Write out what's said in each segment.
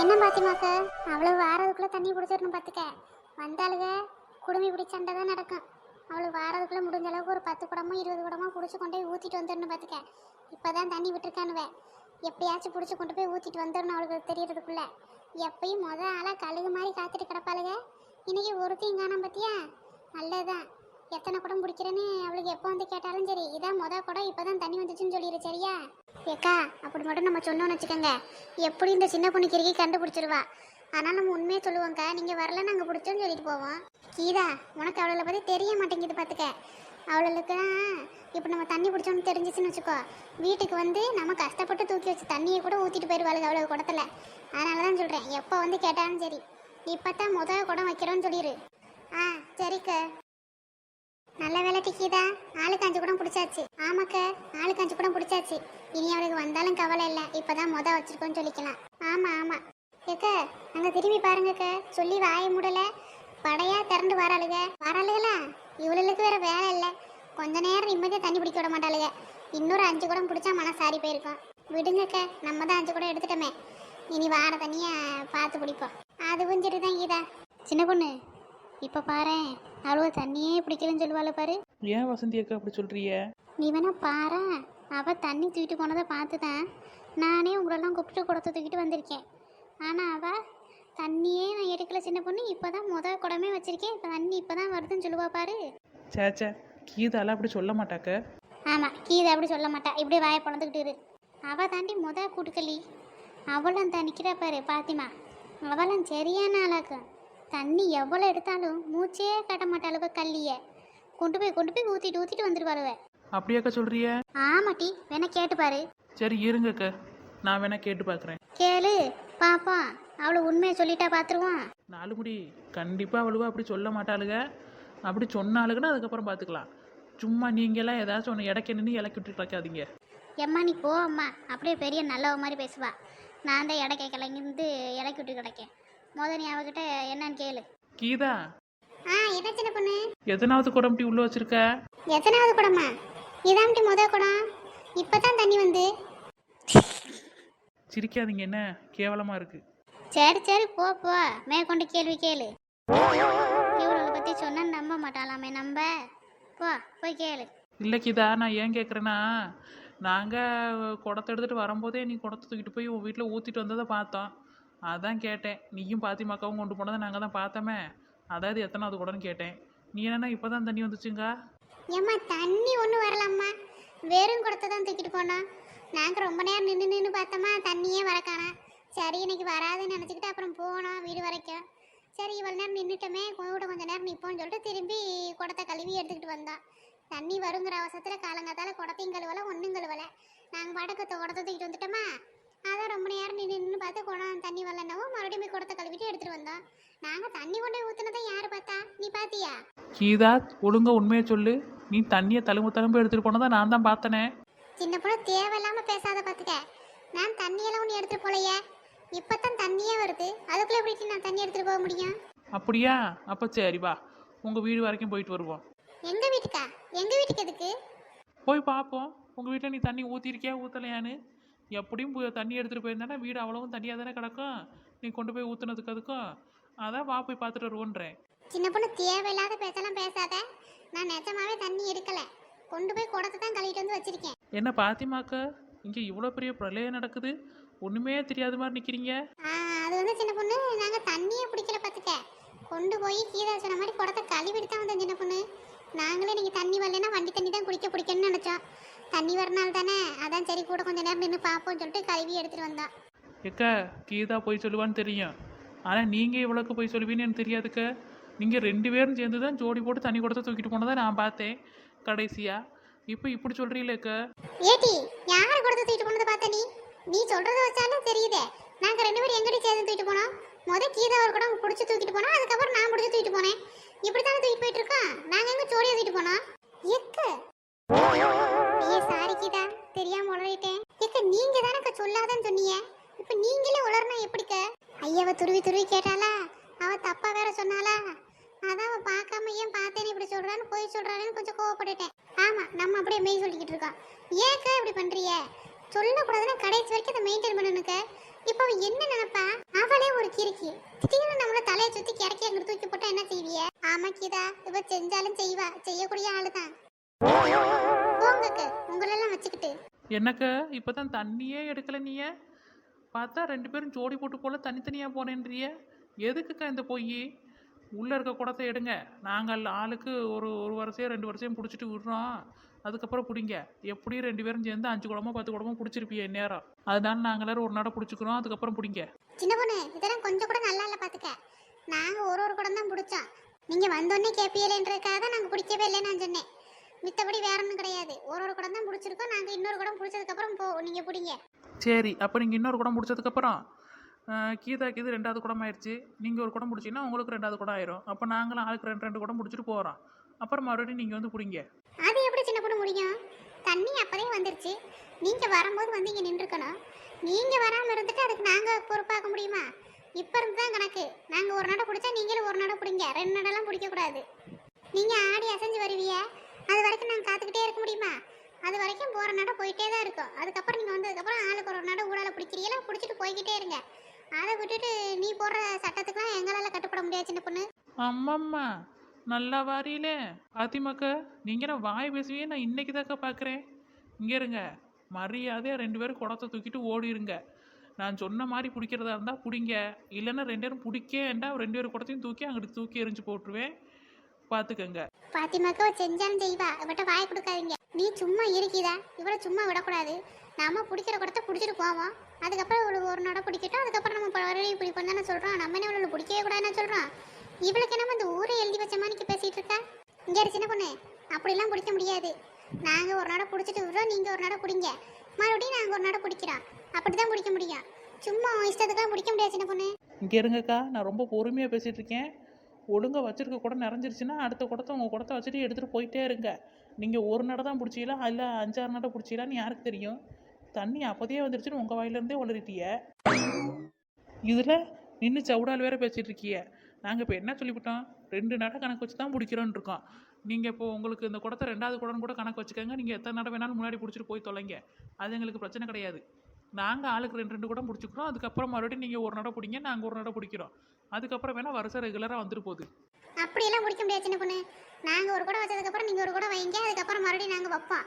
என்ன பாத்திமாக்க அவ்வளவு வாரதுக்குள்ள தண்ணி பிடிச்சிடணும் பார்த்துக்க வந்தாளுக குடுமி பிடி சண்டை தான் நடக்கும். அவளுக்கு வாரதுக்குள்ள முடிஞ்ச அளவுக்கு ஒரு பத்து குடமோ இருபது குடமோ பிடிச்சி கொண்டு போய் ஊற்றிட்டு வந்துடணும் பார்த்துக்க இப்போதான் தண்ணி விட்டுருக்கானுவேன் எப்படியாச்சும் பிடிச்சி கொண்டு போய் ஊற்றிட்டு வந்துடணும் அவளுக்கு தெரியறதுக்குள்ள. எப்பயும் மொதல் ஆளாக கழுகு மாதிரி காத்துட்டு கிடப்பாளுக. இன்னைக்கு ஒருத்தையும் காணாம பார்த்தியா நல்லதுதான். எத்தனை குடம் பிடிக்கிறேன்னு அவளுக்கு எப்போ வந்து கேட்டாலும் சரி. இதான் முதல் குடம் இப்போதான் தண்ணி வந்துச்சுன்னு சொல்லிடு சரியா? ஏக்கா அப்படி மட்டும் நம்ம சொன்னோம்னு வச்சுக்கோங்க. எப்படி இந்த சின்ன பொண்ணு கிறுக்கி கண்டுபிடிச்சிருவா? ஆனால் நம்ம உண்மையை சொல்லுவோங்க்கா நீங்கள் வரல நாங்கள் பிடிச்சோன்னு சொல்லிட்டு போவோம். கீதா உனக்கு அவளை பற்றி தெரிய மாட்டேங்குது பார்த்துக்க அவளுக்கு இப்போ நம்ம தண்ணி பிடிச்சோன்னு தெரிஞ்சிச்சுன்னு வச்சுக்கோ. வீட்டுக்கு வந்து நம்ம கஷ்டப்பட்டு தூக்கி வச்சு தண்ணியை கூட ஊற்றிட்டு போயிடுவாளுக்கு அவ்வளோ குடத்தில். அதனால தான் சொல்கிறேன் எப்போ வந்து கேட்டாலும் சரி. இப்போ தான் முதல் குடம் வைக்கிறோன்னு சொல்லிடு. ஆ சரிக்க. நல்ல வேலை டிக்கிதா. ஆளுக்கு அஞ்சு கூட பிடிச்சாச்சு. ஆமாக்க ஆளுக்கு அஞ்சு கூட பிடிச்சாச்சு. இனி அவளுக்கு வந்தாலும் கவலை இல்லை. இப்போதான் முத வச்சிருக்கோன்னு சொல்லிக்கலாம். ஆமா ஆமா. ஏக்க அங்க திரும்பி பாருங்கக்க. சொல்லி வாய மூடல. படையா திரண்டு வராளுக. வராளுகளா? இவளுக்கு வேற வேலை இல்லை. கொஞ்ச நேரம் நிம்மதியா தண்ணி பிடிக்க விட மாட்டாளுக. இன்னொரு அஞ்சு குடம் பிடிச்சா மனசாரி போயிருக்கும். விடுங்கக்க நம்ம தான் அஞ்சு குடம் எடுத்துட்டோமே. இனி வார தண்ணிய பார்த்து பிடிப்போம் அதுவும் சரிதான் கீதா. சின்ன பொண்ணு இப்போ பாரு அழுவ தண்ணியே பிடிக்கலன்னு சொல்லுவாள் பாரு. ஏன் வசந்தி அக்கா அப்படி சொல்றிய நீ வேணா பாரு. அவ தண்ணி தூக்கிட்டு போனதை பார்த்து தான் நானே உங்களெல்லாம் கூப்பிட்டு குடத்தை தூக்கிட்டு வந்திருக்கேன். ஆனால் அவ தண்ணியே நான் எடுக்கல சின்ன பொண்ணு. இப்போ தான் முத குடமே வச்சிருக்கேன். இப்போ தண்ணி இப்போ தான் வருதுன்னு சொல்லுவா பாரு. சேச்சே கீதாலாம் அப்படி சொல்ல மாட்டாக்க ஆமாம் கீதை அப்படி சொல்ல மாட்டா. இப்படி வாயை பிறந்துக்கிட்டு இரு. அவ தாண்டி முத கூட்டுக்களி அவளும் தான் நிற்கிறா பாரு பாத்திமா. அவளும் சரியான ஆளாக்கும் தண்ணி எவ்வளோ எடுத்தாலும் மூச்சே காட்ட மாட்டாளுவ கல்லிய. கொண்டு போய் கொண்டு போய் ஊற்றிட்டு ஊற்றிட்டு வந்துடுவாளுவ அப்படியாக்கா சொல்றிய? ஆமாட்டி வேணா கேட்டு பாரு. சரி இருங்க அக்கா. நான் வேணா கேட்டு பார்க்குறேன் கேளு பாப்போம் அவளை உண்மையை சொல்லிட்டா பார்த்துருவோம் நாலு முடி. கண்டிப்பாக அவளுவா அப்படி சொல்ல மாட்டாளுக. அப்படி சொன்னாளுங்கன்னா அதுக்கப்புறம் பார்த்துக்கலாம் சும்மா நீங்களாம் ஏதாச்சும் ஒன்று இடைக்க நின்று இலக்கி விட்டு கிடக்காதீங்க எம்மா நீ போ அம்மா. அப்படியே பெரிய நல்லவ மாதிரி பேசுவா. நான் தான் இடக்கை கிளங்கிருந்து இறக்கி விட்டு கிடக்கேன். முத நீ அவகிட்ட என்னன்னு கேளு. கீதா ஆ என்ன சின்ன பொண்ணு? எத்தனாவது குடம்பட்டி உள்ள வச்சிருக்க? எத்தனாவது குடமா? இதாம்டி முத குடம். இப்பதான் தண்ணி வந்து. சிரிக்காதீங்க என்ன? கேவலமா இருக்கு. சரி சரி போ போ. மேற்கொண்டு கேள்வி கேளு. இவளை பத்தி சொன்னா நம்ப மாட்டாளாமே நம்ப. போ போய் கேளு. இல்லை கீதா நான் ஏன் கேட்குறேன்னா நாங்கள் குடத்தை எடுத்துகிட்டு வரும்போதே நீ குடத்தை தூக்கிட்டு போய் உன் வீட்டில் ஊற்றிட்டு வந்ததை பார்த்தோம். அதான் கேட்டேன். நீயும் பாத்திமாக்காவும் கொண்டு போனதை நாங்கள் தான் பார்த்தோமே. அதாவது எத்தனாவது கூடன்னு கேட்டேன். நீ என்னன்னா இப்போ தான் தண்ணி வந்துச்சுங்க? ஏம்மா தண்ணி ஒன்றும் வரலம்மா. வெறும் குடத்தை தான் தூக்கிட்டு போனோம் நாங்கள் ரொம்ப நேரம் நின்று நின்று பார்த்தோமா தண்ணியே வரக்கானா சரி இன்னைக்கு வராதுன்னு நினச்சிக்கிட்டு அப்புறம் போனோம் வீடு வரைக்கும் சரி இவ்வளோ நேரம் நின்றுட்டோமே கூட கொஞ்சம் நேரம் நிற்போம்னு சொல்லிட்டு திரும்பி குடத்தை கழுவி எடுத்துக்கிட்டு வந்தோம் தண்ணி வருங்கிற அவசரத்தில் காலங்காத்தால குடத்தையும் கழுவலை ஒன்றும் கழுவலை. நாங்கள் பாட்டுக்கு குடத்தை தூக்கிட்டு வந்துட்டோமா? அதான் ரொம்ப நேரம் நின்று நின்று பார்த்து குடம் தண்ணி வரலன்னவும் மறுபடியும் போய் குடத்தை கழுவிட்டு எடுத்துகிட்டு வந்தோம் நாங்கள் தண்ணி கொண்டு ஊற்றுனதை யார் பார்த்தா? நீ பார்த்தியா கீதா ஒழுங்கா உண்மையை சொல்லு. நீ தண்ணியை தழும்பு தழும்பு எடுத்துகிட்டு போனதை நான் தான் பார்த்தனே. சின்ன பொண்ணு தேவையில்லாம பேசாத பாத்துக்க. நான் தண்ணியெல்லாம் ஒன்று எடுத்துட்டு போலையே. இப்பதான் தண்ணியே வருது. அதுக்குள்ள எப்படி நான் தண்ணி எடுத்துட்டு போக முடியும்? அப்படியா? அப்போ சரி வா. உங்கள் வீடு வரைக்கும் போயிட்டு வருவோம். எங்க வீட்டுக்கா? எங்க வீட்டுக்கு எதுக்கு? போய் பார்ப்போம் உங்கள் வீட்டில் நீ தண்ணி ஊற்றிருக்கியா ஊற்றலையான்னு எப்படியும் தண்ணி எடுத்துகிட்டு போயிருந்தானா வீடு அவ்வளவும் தண்ணியாக தானே கிடக்கும். நீ கொண்டு போய் ஊற்றுனதுக்கு அதுக்கும். அதான் வா போய் பார்த்துட்டு வருவோன்றேன். சின்ன பொண்ணு தேவையில்லாத பேசலாம் பேசாத. நான் நிஜமாவே தண்ணி எடுக்கல. கொண்டு போய் குடத்தை தான் கழுவிட்டு வந்து வச்சிருக்கேன். என்ன பாத்திமாக்க? இங்கே இவ்வளோ பெரிய பிரளயம் நடக்குது. ஒன்றுமே தெரியாத மாதிரி நிற்கிறீங்க அது வந்து சின்ன பொண்ணு நாங்க தண்ணியே பிடிக்கல பாத்துக்க. கொண்டு போய் கீழே சொன்ன மாதிரி குடத்தை கழுவிட்டு தான் வந்தோம் சின்ன பொண்ணு. நாங்களே நீங்க தண்ணி வரலைன்னா வண்டி தண்ணி தான் குடிக்க பிடிக்கணும்னு நினைச்சோம். தண்ணி வரனால தானே? அதான் சரி கூட கொஞ்ச நேரம் நின்று பார்ப்போம்னு சொல்லிட்டு கழுவி எடுத்துட்டு வந்தோம் எக்கா கீதா போய் சொல்லுவான்னு தெரியும். ஆனால் நீங்கள் இவ்வளோக்கு போய் சொல்லுவீன்னு எனக்கு தெரியாதுக்க. நீங்கள் ரெண்டு பேரும் சேர்ந்து தான் ஜோடி போட்டு தண்ணி கொடுத்து தூக்கிட்டு போனதை நான் பார்த்தேன் கடைசியாக இப்போ இப்படி சொல்கிறீங்களேக்கா ஏட்டி யார் கொடுத்து தூக்கிட்டு போனதை பார்த்த நீ? நீ சொல்றத வச்சாலும் தெரியுதே. நாங்க ரெண்டு பேரும் எங்கடி சேர்ந்து தூக்கிட்டு போனோம்? முத கீதா ஒரு கூட பிடிச்சி தூக்கிட்டு போனோம் அதுக்கப்புறம் நான் பிடிச்சி தூக்கிட்டு போனேன். இப்படி தானே தூக்கிட்டு போயிட்டு இருக்கோம் நாங்க எங்க ஜோடியா தூக்கிட்டு போனோம்? சொல்லாதன்னு சொன்னீங்க இப்போ நீங்களே உளர்னா எப்படிக்க? ஐயாவ துருவி துருவி கேட்டாளா? அவ தப்பா வேற சொன்னாளா? அதான் அவ பார்க்காம ஏன் பார்த்தேன்னு இப்படி சொல்றான்னு போய் சொல்றான்னு கொஞ்சம் கோவப்பட்டுட்டேன். ஆமா நம்ம அப்படியே மெய் சொல்லிக்கிட்டு இருக்கோம். ஏக்கா இப்படி பண்றிய சொல்லக்கூடாதுன்னா கடைசி வரைக்கும் அதை மெயின்டைன் பண்ணணுக்க இப்போ அவ என்ன நினைப்பா? அவளே ஒரு கிறுக்கி. திடீர்னு நம்மள தலையை சுத்தி கிறக்கி அங்க தூக்கி போட்டா என்ன செய்விய ஆமா கீதா இவ செஞ்சாலும் செய்வா. செய்யக்கூடிய ஆளுதான். போங்கக்கு உங்களெல்லாம் வச்சுக்கிட்டு. என்னக்க? இப்போ தான் தண்ணியே எடுக்கல நீய. பார்த்தா ரெண்டு பேரும் ஜோடி போட்டு போல தனித்தனியாக போனேன்றிய. எதுக்குக்கா இந்த பொய்? உள்ளே இருக்க குடத்தை எடுங்க. நாங்கள் ஆளுக்கு ஒரு ஒரு வருஷம் ரெண்டு வருஷம் பிடிச்சிட்டு விடுறோம். அதுக்கப்புறம் பிடிங்க. எப்படியும் ரெண்டு பேரும் சேர்ந்து அஞ்சு குடமோ பத்து குடமோ பிடிச்சிருப்பிய நேரம் அதனால நாங்கள் எல்லாரும் ஒரு நாடை பிடிச்சிக்கிறோம். அதுக்கப்புறம் பிடிங்க. சின்ன பொண்ணு இதெல்லாம் கொஞ்சம் கூட நல்லா இல்லை பார்த்துக்க நாங்கள் ஒரு ஒரு குடம் தான் பிடிச்சோம் நீங்கள் வந்தோடனே கேட்பீங்களேன்றதுக்காக தான் நாங்க பிடிக்கவே இல்லைன்னு நான் சொன்னேன். மித்தபடி வேற ஒன்றும் கிடையாது. ஒரு ஒரு குடம் தான் பிடிச்சிருக்கோம். நாங்க இன்னொரு குடம் பிடிச்சதுக்கு அப்புறம் போ நீங்க பிடிங்க. சரி அப்போ நீங்கள் இன்னொரு குடம் பிடிச்சதுக்கப்புறம் கீதாக்கு இது ரெண்டாவது குடம் ஆயிடுச்சு நீங்கள் ஒரு குடம் பிடிச்சிங்கன்னா உங்களுக்கு ரெண்டாவது குடம் ஆயிரும். அப்போ நாங்களும் ஆளுக்கு ரெண்டு ரெண்டு குடம் பிடிச்சிட்டு போகிறோம் அப்புறம் மறுபடியும் நீங்கள் வந்து பிடிங்க. அது எப்படி சின்ன பொண்ணு முடியும்? தண்ணி அப்பதே வந்துருச்சு. நீங்க வரும்போது வந்து இங்க நின்றுக்கணும். நீங்க வராம இருந்துட்டு அதுக்கு நாங்க பொறுப்பாக்க முடியுமா? இப்ப இருந்து தான் கணக்கு. நாங்க ஒரு நட பிடிச்சா நீங்களும் ஒரு நட பிடிங்க. ரெண்டு நடலாம் பிடிக்க கூடாது. நீங்க ஆடி அசைஞ்சு வருவீங்க. அது வரைக்கும் நாங்கள் காத்துக்கிட்டே இருக்க முடியுமா? அது வரைக்கும் போகிற நட போயிட்டே தான் இருக்கும். அதுக்கப்புறம் நீங்கள் வந்ததுக்கப்புறம் ஆளுக்கு ஒரு நட ஊடால பிடிக்கிறீங்களா? பிடிச்சிட்டு போய்கிட்டே இருங்க. அதை விட்டுட்டு நீ போடுற சட்டத்துக்குலாம் எங்களால் கட்டுப்பட முடியாது சின்ன பொண்ணு. அம்மம்மா நல்லா வாரியிலே பாத்திமாக்க நீங்கள் நான் வாய் பேசுவே நான் இன்னைக்கு தாக்கா பார்க்குறேன் இங்கே இருங்க. மரியாதையாக ரெண்டு பேரும் குடத்தை தூக்கிட்டு ஓடிருங்க. நான் சொன்ன மாதிரி பிடிக்கிறதா இருந்தால் பிடிங்க. இல்லைன்னா ரெண்டு பேரும் பிடிக்கேன்டா. ரெண்டு பேரும் குடத்தையும் தூக்கி அங்கிட்டு தூக்கி எரிஞ்சு போட்டுருவேன். பார்த்துக்கங்க பாத்திமாக்கா செஞ்சாலும் செய்வா. இவட்ட வாய் கொடுக்காதீங்க. நீ சும்மா இருக்கிதா இவளை சும்மா விடக்கூடாது. நாம பிடிக்கிற குடத்தை பிடிச்சிட்டு போவோம். அதுக்கப்புறம் இவளுக்கு ஒரு நட பிடிக்கட்டும். அதுக்கப்புறம் நம்ம பழைய பிடிப்போம் தானே சொல்றோம். நம்ம என்ன இவளை பிடிக்கவே கூடாதுன்னு சொல்றோம்? இவளுக்கு என்னமோ இந்த ஊரை எழுதி வச்ச மாதிரி பேசிட்டு இருக்கா? இங்க இரு சின்ன பொண்ணு. அப்படிலாம் பிடிக்க முடியாது. நாங்க ஒரு நட பிடிச்சிட்டு விடுறோம். நீங்க ஒரு நட பிடிங்க. மறுபடியும் நாங்க ஒரு நட பிடிக்கிறோம். அப்படிதான் பிடிக்க முடியும். சும்மா இஷ்டத்துக்குலாம் பிடிக்க முடியாது சின்ன பொண்ணு. இங்கே இருங்கக்கா. நான் ரொம்ப பொறுமையாக பேசிகிட்டு இருக்கேன். ஒழுங்காக வச்சிருக்க குடம் நிறைஞ்சிருச்சுன்னா அடுத்த குடத்தை உங்கள் குடத்தை வச்சுட்டு எடுத்துகிட்டு போயிட்டே இருங்க. நீங்கள் ஒரு நடை தான் பிடிச்சிக்கலாம் இல்லை அஞ்சாறு நடை பிடிச்சீங்களான்னு யாருக்கு தெரியும்? தண்ணி அப்போதே வந்துருச்சுன்னு உங்கள் வாயிலேருந்தே உளறிட்டிய. இதில் நின்று சவுடால் வேற பேசிகிட்டு இருக்கிய. நாங்கள் இப்போ என்ன சொல்லிவிட்டோம்? ரெண்டு நடை கணக்கு வச்சு தான் பிடிக்கிறோன்னு இருக்கோம். நீங்கள் இப்போ உங்களுக்கு இந்த குடத்தை ரெண்டாவது குடம்னு கூட கணக்கு வச்சுக்கோங்க. நீங்கள் எத்தனை நடை வேணாலும் முன்னாடி பிடிச்சிட்டு போய் தொலைங்க. அது எங்களுக்கு பிரச்சனை கிடையாது. நாங்கள் ஆளுக்கு ரெண்டு ரெண்டு குடம் பிடிச்சிக்கிறோம். அதுக்கப்புறம் மறுபடியும் நீங்கள் ஒரு நடை பிடிங்க நாங்கள் ஒரு நடை பிடிக்கிறோம். அதுக்கப்புறம் வேணால் வருஷம் ரெகுலராக வந்துட்டு போகுது. அப்படியெல்லாம் பிடிக்க முடியாது சின்ன பொண்ணு. நாங்கள் ஒரு கூட வச்சதுக்கப்புறம் நீங்கள் ஒரு கூட வைங்க அதுக்கப்புறம் மறுபடியும் நாங்கள் வைப்போம்.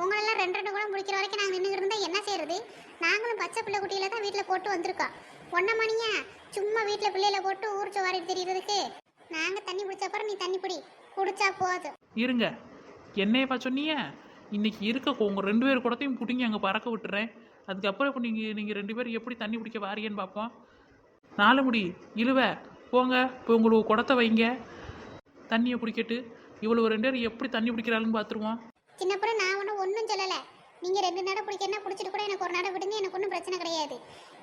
உங்களெல்லாம் ரெண்டு ரெண்டு கூட முடிக்கிற வரைக்கும் நாங்கள் நின்று இருந்தால் என்ன செய்யறது நாங்களும் பச்சை பிள்ளை குட்டியில தான் வீட்டில் போட்டு வந்திருக்கோம். ஒன்றை மணியா சும்மா வீட்டில் பிள்ளையில போட்டு ஊர் சவாரி தெரியறதுக்கு நாங்கள் தண்ணி பிடிச்சப்பறம் நீ தண்ணி பிடி குடிச்சா போதும். இருங்க. என்னையப்பா சொன்னீங்க? இன்னைக்கு இருக்க உங்கள் ரெண்டு பேர் கூடத்தையும் பிடிங்கி அங்கே பறக்க விட்டுறேன். அதுக்கப்புறம் இப்போ நீங்கள் நீங்கள் ரெண்டு பேரும் எப்படி தண்ணி பிடிக்க வாரியன்னு பார்ப்போம் நாலு முடி இழுவ போங்க இப்போ உங்களுக்கு குடத்தை வைங்க. தண்ணியை பிடிக்கட்டு இவ்வளவு ரெண்டு பேரும் எப்படி தண்ணி பிடிக்கிறாளுன்னு பார்த்துருவோம் சின்ன பொண்ணு நான் ஒன்றும் ஒன்றும் சொல்லலை. நீங்கள் ரெண்டு நடை பிடிக்கன்னா பிடிச்சிட்டு கூட எனக்கு ஒரு நடை விடுங்க எனக்கு ஒன்றும் பிரச்சனை கிடையாது.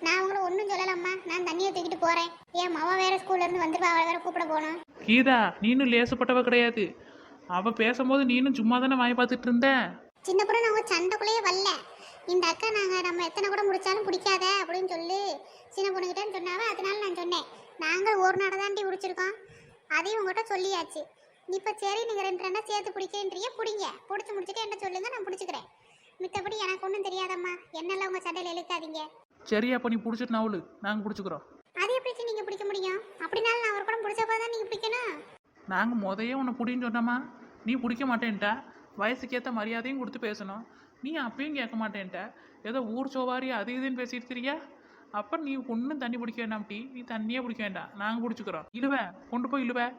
நான் உங்களை ஒன்றும் சொல்லலம்மா நான் தண்ணியை தூக்கிட்டு போகிறேன் ஏன் மவ வேற ஸ்கூல்ல இருந்து வந்துருவா அவளை வேற கூப்பிட போகணும். கீதா நீனும் லேசப்பட்டவ கிடையாது. அவள் பேசும்போது நீனும் சும்மா தானே வாய் பார்த்துட்டு இருந்த? சின்ன பொண்ணு நான் உங்க சண்டைக்குள்ளேயே வரல. இந்த அக்கா நாங்கள் நம்ம எத்தனை கூட முடிச்சாலும் பிடிக்காத அப்படின்னு சொல்லி சின்ன பொண்ணுகிட்டன்னு சொன்னாவ அதனால நான் சொன்னேன். நாங்கள் ஒரு நடை தாண்டி பிடிச்சிருக்கோம் அதையும் உங்ககிட்ட சொல்லியாச்சு. இப்போ சரி நீங்கள் ரெண்டு ரெண்டா சேர்த்து பிடிக்கின்றீங்க பிடிங்க. பிடிச்சி முடிச்சுட்டு என்ன சொல்லுங்க நான் பிடிச்சிக்கிறேன். மித்தபடி எனக்கு ஒன்றும் தெரியாதம்மா. என்னெல்லாம் உங்கள் சண்டையில் இழுக்காதீங்க. சரியா அப்போ நீ பிடிச்சிட்டு நவுலு நாங்கள் பிடிச்சிக்கிறோம். அது எப்படி நீங்கள் பிடிக்க முடியும்? அப்படினாலும் நான் ஒரு கூட பிடிச்சப்போ தான் நீங்கள் பிடிக்கணும். நாங்கள் முதையே உன்னை பிடின்னு சொன்னோமா? நீ பிடிக்க மாட்டேன்ட்ட. வயசுக்கேற்ற மரியாதையும் கொடுத்து பேசணும். நீ அப்பயும் கேட்க மாட்டேன்ட்ட. ஏதோ ஊர் சோவாரி அது இதுன்னு பேசிட்டு திரியா? அப்போ நீ ஒன்றும் தண்ணி பிடிக்க வேண்டாம் டீ. நீ தண்ணியே பிடிக்க வேண்டாம். நாங்கள் பிடிச்சிக்கிறோம் இழுவ. கொண்டு போய் இழுவ.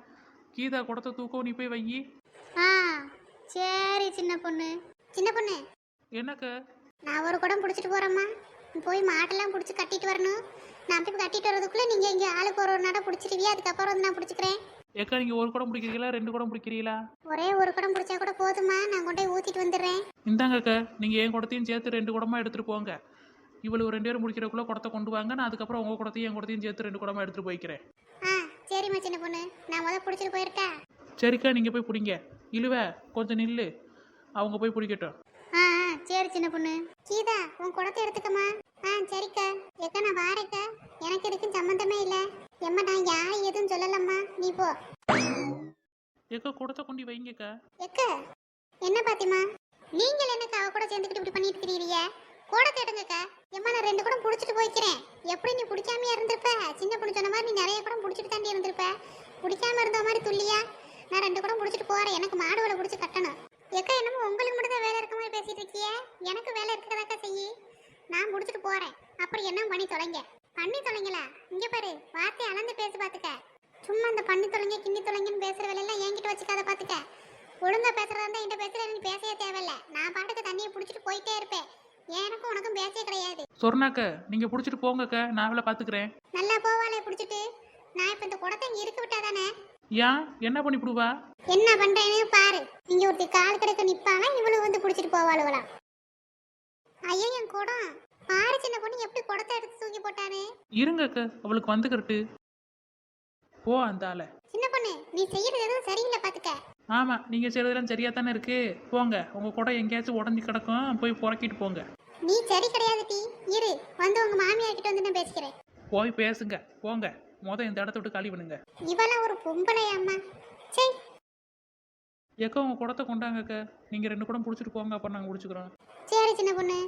கீதா குடத்தை தூக்கம் நீ போய் வையி. ஆ சரி சின்ன பொண்ணு. சின்ன பொண்ணு. என்னக்கு? நான் ஒரு குடம் பிடிச்சிட்டு போறேம்மா. போய் மாட்டெல்லாம் பிடிச்சி கட்டிட்டு வரணும். நான் போய் கட்டிட்டு வரதுக்குள்ள நீங்க இங்க ஆளுக்கு ஒரு நட பிடிச்சிருவியா? அதுக்கப்புறம் வந்து நான் பிடிச்சிக்கிறேன். ஏக்கா நீங்கள் ஒரு குடம் பிடிக்கிறீங்களா? ரெண்டு குடம் பிடிக்கிறீங்களா? ஒரே ஒரு குடம் பிடிச்சா கூட போதுமா நான் கொண்டு போய் ஊத்திட்டு வந்துடுறேன். இந்தாங்கக்கா நீங்கள் என் குடத்தையும் சேர்த்து ரெண்டு குடமா எடுத்துகிட்டு போங்க. இவ்வளவு ரெண்டு பேரும் முடிக்கிறக்குள்ளே குடத்தை கொண்டு வாங்க. நான் அதுக்கப்புறம் உங்கள் குடத்தையும் என் குடத்தையும் சேர்த்து ரெண்டு குடமா எடுத்துகிட்டு போய்க்கிறேன். ஆ சரிம்மா சின்ன பொண்ணு. நான் முத பிடிச்சிட்டு போயிருக்கா? சரிக்கா நீங்கள் போய் பிடிங்க. இழுவ கொஞ்சம் நில்லு. அவங்க போய் பிடிக்கட்டும். ஆ ஆ, சரி சின்ன பொண்ணு. கீதா உன் குடத்தை எடுத்துக்கம்மா. ஆ சரிக்கா. எக்கா நான் வாரேக்கா. எனக்கு இதுக்கும் சம்மந்தமே இல்லை. எம்மா நான் எதுவும் சொல்லலம்மா. நீ போ. ஏக்கா குடத்தை கொண்டு வைங்கக்கா எக்க. என்ன பாத்திமா? நீங்கள் எனக்கு அவ கூட சேர்ந்துக்கிட்டு இப்படி பண்ணிட்டு இருக்கிறீங்க கூட தேடுங்கக்கா எம்மா நான் ரெண்டு கூட புடிச்சிட்டு போய்க்கிறேன். எப்படி நீ பிடிக்காமயே இருந்திருப்ப? சின்ன பொண்ணு சொன்ன மாதிரி நீ நிறைய கூட பிடிச்சிட்டு தாண்டி இருந்திருப்ப. பிடிக்காம இருந்த மாதிரி துல்லியா நான் ரெண்டு கூட பிடிச்சிட்டு போறேன். எனக்கு மாடு வலை பிடிச்சி கட்டணும். எக்கா என்னமோ உங்களுக்கு மட்டும் தான் வேலை இருக்க மாதிரி பேசிட்டு இருக்கியே? எனக்கு வேலை இருக்கதாக்கா செய்யி. நான் முடிச்சிட்டு போறேன். அப்புறம் என்ன பண்ணி தொலைங்க? பண்ணி தொலைங்களா இங்க பாரு வார்த்தை அளந்து பேசி பாத்துக்க. சும்மா இந்த பண்ணி தொலைங்க கிண்ணி தொலைங்கன்னு பேசுற வேலையெல்லாம் என்கிட்ட வச்சுக்காத பாத்துக்க. ஒழுங்கா பேசுறதா இருந்தா என்கிட்ட பேசுற நீ பேசவே தேவையில்ல. நான் பாட்டுக்கு தண்ணியை பிடிச்சிட்டு போயிட்டே இருப்பேன். எனக்கும் உனக்கும் பேசவே கிடையாது. சொர்ணாக்க நீங்கள் பிடிச்சிட்டு போங்கக்க நான் அவளை பார்த்துக்கிறேன் நல்லா போவாளே பிடிச்சிட்டு. நான் இப்ப இந்த குடத்தை இங்க இருக்க விட்டாதானே ஏன்? என்ன பண்ணிவிடுவா என்ன பண்றேன்னு பாரு. இங்க ஒருத்தி கால் கிடக்க நிப்பானா இவளு வந்து புடிச்சிட்டு போவாளுவலாம் ஐயோ என் குடம். பாரு சின்ன பொண்ணு எப்படி குடத்தை எடுத்து தூக்கி போட்டானே. இருங்கக்க அவளுக்கு வந்துக்கிறட்டு போ அந்த ஆளை. சின்ன பொண்ணு நீ செய்யறது எதுவும் சரியில்லை பாத்துக்க. ஆமாம் நீங்கள் செய்கிறதெல்லாம் சரியாக தானே இருக்குது போங்க உங்கள் குடம் எங்கேயாச்சும் உடஞ்சி கிடக்கும். போய் புறக்கிட்டு போங்க. நீ சரி கிடையாது டி. இரு வந்து உங்க மாமியார் கிட்ட வந்து நான் பேசிக்கிறேன். போய் பேசுங்க. போங்க. மொதல் இந்த இடத்த விட்டு காலி பண்ணுங்க இவெல்லாம் ஒரு பொம்பளை அம்மா. சரி எக்கோ உங்கள் குடத்தை கொண்டாங்கக்க நீங்கள் ரெண்டு குடம் பிடிச்சிட்டு போங்க அப்புறம் நாங்கள் பிடிச்சிக்கிறோம் சரி சின்ன பொண்ணு.